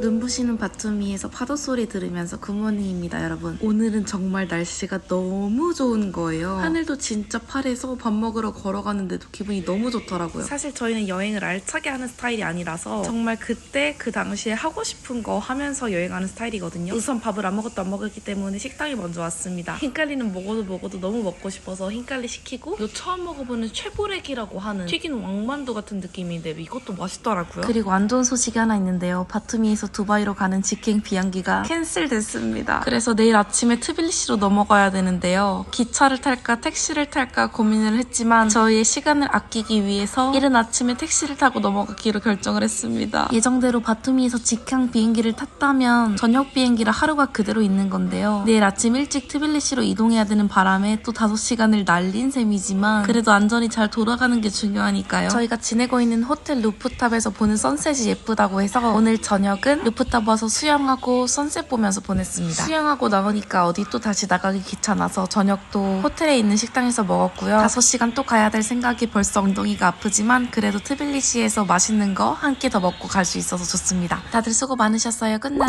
눈부시는 바투미에서 파도 소리 들으면서 굿모닝입니다, 여러분. 오늘은 정말 날씨가 너무 좋은 거예요. 하늘도 진짜 파래서 밥 먹으러 걸어가는데도 기분이 너무 좋더라고요. 사실 저희는 여행을 알차게 하는 스타일이 아니라서 정말 그때 그 당시에 하고 싶은 거 하면서 여행하는 스타일이거든요. 우선 밥을 아무것도 안 먹었기 때문에 식당이 먼저 왔습니다. 흰칼리는 먹어도 먹어도 너무 먹고 싶어서 흰칼리 시키고 요 처음 먹어보는 최고렉이라고 하는 튀긴 왕만두 같은 느낌인데 이것도 맛있더라고요. 그리고 안 좋은 소식이 하나 있는데요. 바투미에서 두바이로 가는 직행 비행기가 캔슬됐습니다. 그래서 내일 아침에 트빌리시로 넘어가야 되는데요. 기차를 탈까 택시를 탈까 고민을 했지만 저희의 시간을 아끼기 위해서 이른 아침에 택시를 타고 넘어가기로 결정을 했습니다. 예정대로 바투미에서 직항 비행기를 탔다면 저녁 비행기라 하루가 그대로 있는 건데요. 내일 아침 일찍 트빌리시로 이동해야 되는 바람에 또 5시간을 날린 셈이지만 그래도 안전히 잘 돌아가는 게 중요하니까요. 저희가 지내고 있는 호텔 루프탑에서 보는 선셋이 예쁘다고 해서 오늘 저녁은 루프탑 와서 수영하고 선셋 보면서 보냈습니다. 수영하고 나오니까 어디 또 다시 나가기 귀찮아서 저녁도 호텔에 있는 식당에서 먹었고요. 5시간 또 가야 될 생각이 벌써 엉덩이가 아프지만 그래도 트빌리시에서 맛있는 거 한 끼 더 먹고 갈 수 있어서 좋습니다. 다들 수고 많으셨어요. 끝나.